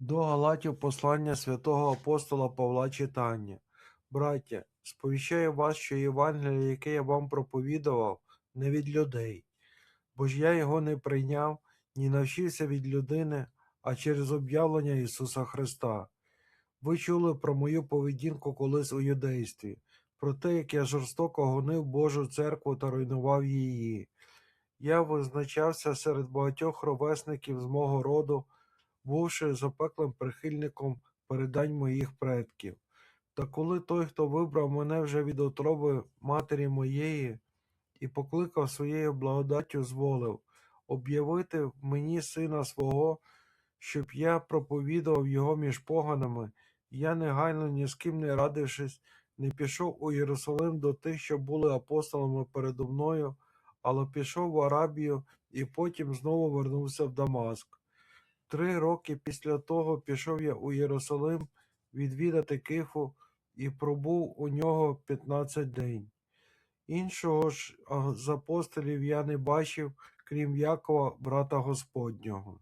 До Галатів послання святого апостола Павла читання. Браття, сповіщаю вас, що Євангеліє, яке я вам проповідував, не від людей, бо ж я його не прийняв, ні навчився від людини, а через об'явлення Ісуса Христа. Ви чули про мою поведінку колись у юдействі, про те, як я жорстоко гонив Божу церкву та руйнував її. Я визначався серед багатьох ровесників з мого роду, бувши запеклим прихильником передань моїх предків. Та коли той, хто вибрав мене вже від отроби матері моєї і покликав своєю благодаттю зволив об'явити мені сина свого, щоб я проповідував його між поганами, я негайно ні з ким не радившись, не пішов у Єрусалим до тих, що були апостолами передо мною, але пішов в Арабію і потім знову вернувся в Дамаск. Три роки після того пішов я у Єрусалим відвідати Кифу і пробув у нього 15 день. Іншого ж з апостолів я не бачив, крім Якова, брата Господнього.